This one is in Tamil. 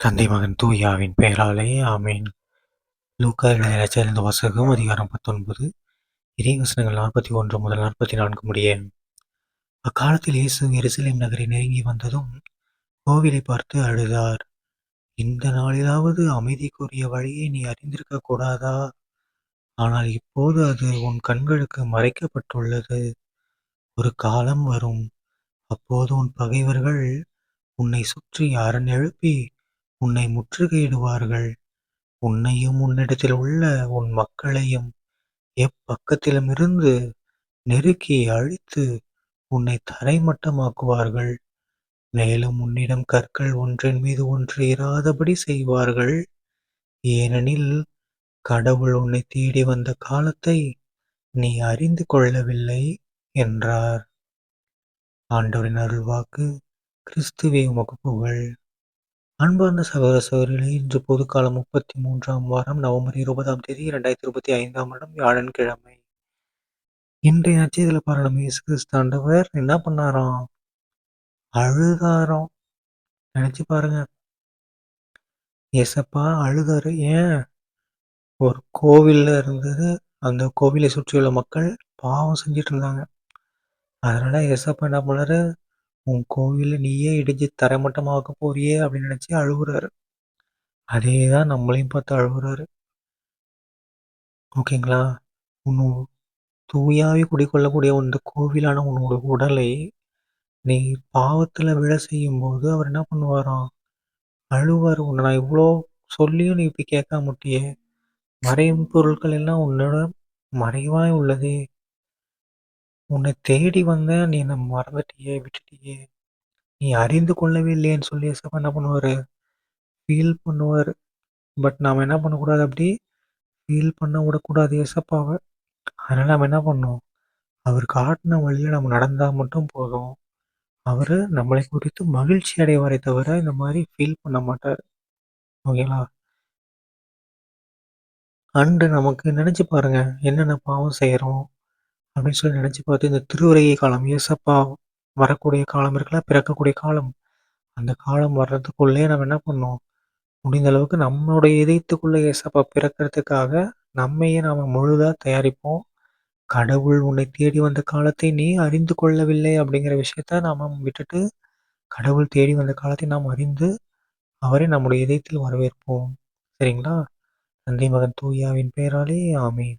தந்தை மகன் தூயாவின் பெயராலே ஆமேன். லூக்கா எழுதிய நற்செய்தி வாசகம் அதிகாரம் பத்தொன்பது. இறைவசனங்கள் நாற்பத்தி ஒன்று முதல் நாற்பத்தி நான்கு முடிய. அக்காலத்தில் இயேசு எருசலேம் நகரை நெருங்கி வந்ததும் கோவிலை பார்த்து அழுதார். இந்த நாளிலாவது அமைதிக்குரிய வழியை நீ அறிந்திருக்க கூடாதா? ஆனால் இப்போது அது உன் கண்களுக்கு மறைக்கப்பட்டுள்ளது. ஒரு காலம் வரும். அப்போது உன் பகைவர்கள் உன்னை சுற்றி அரண் எழுப்பி உன்னை முற்றுகையிடுவார்கள். உன்னையும் உன்னிடத்தில் உள்ள உன் மக்களையும் எப்பக்கத்திலுமிருந்து நெருக்கி அழித்து உன்னை தரைமட்டமாக்குவார்கள். மேலும் உன்னிடம் கற்கள் ஒன்றின் மீது ஒன்று இராதபடி செய்வார்கள். ஏனெனில் கடவுள் உன்னை தேடி வந்த காலத்தை நீ அறிந்து கொள்ளவில்லை என்றார். ஆண்டவரின் அருள்வாக்கு கிறிஸ்துவே உமக்கு புகழ். அன்பார்ந்த சகோதர சகோதரிகளே இன்று பொதுக்காலம் முப்பத்தி மூன்றாம் வாரம் நவம்பர் இருபதாம் தேதி இரண்டாயிரத்தி இருபத்தி ஐந்தாம் வருடம் வியாழன்கிழமை இன்றைய நச்சதில் பாருங்க இயேசு கிறிஸ்தாண்டவர் என்ன பண்ணாராம்? அழுதாராம். நினைச்சு பாருங்க. ஏசப்பா அழுதாரு. ஏன்? ஒரு கோவில்ல இருந்தது. அந்த கோவிலை சுற்றியுள்ள மக்கள் பாவம் செஞ்சிட்டு இருந்தாங்க. அதனால ஏசப்பா என்ன பண்ணாரு? உன் கோவில நீயே இடிஞ்சு தரைமட்டமாக்க போறியே அப்படின்னு நினைச்சு அழுகுறாரு. அதே தான் நம்மளையும் பார்த்து அழுகுறாரு. ஓகேங்களா? உன் தூயாவே குடிக்கொள்ளக்கூடிய இந்த கோவிலான உன்னோட உடலை நீ பாவத்துல விழ செய்யும்போது அவர் என்ன பண்ணுவாராம் அழுவார். உன்னை நான் இவ்வளோ சொல்லியும் நீ இப்படி கேட்க முட்டியே மறையும் பொருட்கள் எல்லாம் உன்னோட மறைவாய் உள்ளதே. உன்னை தேடி வந்தேன் நீ என்னை மறந்துட்டியே விட்டுட்டியே. நீ அறிந்து கொள்ளவே இல்லையேன்னு சொல்லி ஏசப்பா என்ன பண்ணுவார்? ஃபீல் பண்ணுவார். பட் நாம் என்ன பண்ணக்கூடாது அப்படி? ஃபீல் பண்ண விடக்கூடாது எசப்பாவை அதனால் நம்ம என்ன பண்ணோம் அவர் காட்டின வழியில் நம்ம நடந்தால் மட்டும் போதும். அவர் நம்மளை குறித்து மகிழ்ச்சி அடைவாரே தவிர இந்த மாதிரி ஃபீல் பண்ண மாட்டார். ஓகேங்களா அண்டு நமக்கு நினச்சி பாருங்க என்னென்ன பாவம் செய்கிறோம் அப்படின்னு சொல்லி நினச்சி பார்த்து இந்த திருவுரையை காலம் ஏசப்பா வரக்கூடிய காலம் இருக்குல்ல பிறக்கக்கூடிய காலம் அந்த காலம் வர்றதுக்குள்ளே நம்ம என்ன பண்ணோம் முடிந்த அளவுக்கு நம்மளுடைய இதயத்துக்குள்ளே ஏசப்பா பிறக்கிறதுக்காக நம்மையே நாம் முழுதாக தயாரிப்போம். கடவுள் உன்னை தேடி வந்த காலத்தை நீ அறிந்து கொள்ளவில்லை அப்படிங்கிற விஷயத்த நாம் விட்டுட்டு கடவுள் தேடி வந்த காலத்தை நாம் அறிந்து அவரை நம்முடைய இதயத்தில் வரவேற்போம். சரிங்களா? தந்தை மகன் தூயாவின் பெயராலே ஆமீன்.